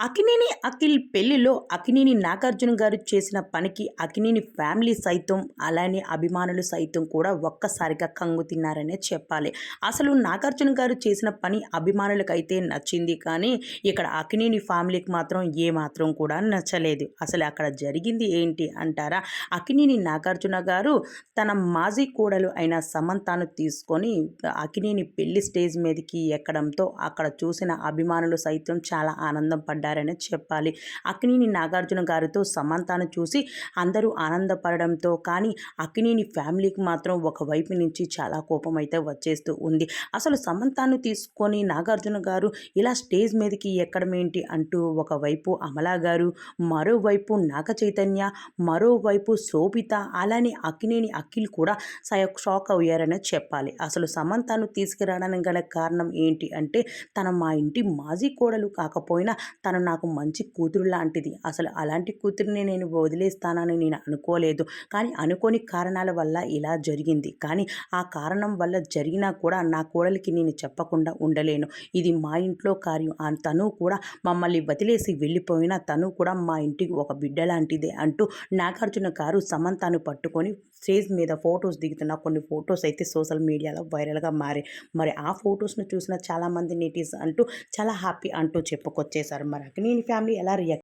అకినేని అఖిల్ పెళ్ళిలో అకినేని నాగార్జున గారు చేసిన పనికి అకినేని ఫ్యామిలీ సైతం అలానే అభిమానులు సైతం కూడా ఒక్కసారిగా కంగు తిన్నారనే చెప్పాలి. అసలు నాగార్జున గారు చేసిన పని అభిమానులకైతే నచ్చింది కానీ ఇక్కడ అకినేని ఫ్యామిలీకి మాత్రం ఏ మాత్రం కూడా నచ్చలేదు. అసలు అక్కడ జరిగింది ఏంటి అంటారా? అకినేని నాగార్జున గారు తన మాజీ కోడలు అయిన సమంతాను తీసుకొని అకినేని పెళ్ళి స్టేజ్ మీదకి ఎక్కడంతో అక్కడ చూసిన అభిమానులు సైతం చాలా ఆనందం పడ్డారు. మాట్లాడారని చెప్పాలి. అక్కినేని నాగార్జున గారితో సమంతాను చూసి అందరూ ఆనందపడడంతో కానీ అక్కినేని ఫ్యామిలీకి మాత్రం ఒకవైపు నుంచి చాలా కోపం అయితే వచ్చేస్తూ ఉంది. అసలు సమంతాను తీసుకొని నాగార్జున గారు ఇలా స్టేజ్ మీదకి ఎక్కడం ఏంటి అంటూ ఒకవైపు అమలా గారు మరోవైపు నాగ చైతన్య మరోవైపు శోభిత అలానే అక్కినేని అఖిల్ కూడా షాక్ అయ్యారనే చెప్పాలి. అసలు సమంతాను తీసుకురావడానికి గల కారణం ఏంటి అంటే తన మా ఇంటి మాజీ కోడలు కాకపోయినా తన నాకు మంచి కూతురు లాంటిది. అసలు అలాంటి కూతురిని నేను వదిలేస్తానని నేను అనుకోలేదు. కానీ అనుకోని కారణాల వల్ల ఇలా జరిగింది. కానీ ఆ కారణం వల్ల జరిగినా కూడా నా కోడలికి నేను చెప్పకుండా ఉండలేను. ఇది మా ఇంట్లో కార్యం. తను కూడా మమ్మల్ని వదిలేసి వెళ్ళిపోయినా తను కూడా మా ఇంటికి ఒక బిడ్డ లాంటిదే అంటూ నాగార్జున గారు సమంతాను పట్టుకొని స్టేజ్ మీద ఫొటోస్ దిగుతున్న కొన్ని ఫొటోస్ అయితే సోషల్ మీడియాలో వైరల్గా మారాయి. మరి ఆ ఫొటోస్ను చూసిన చాలామంది నేటిస్ అంటూ చాలా హ్యాపీ అంటూ చెప్పుకొచ్చేసారు మరి అక్కినేని ఫ్యామిలీ ఎలా రియాక్ట్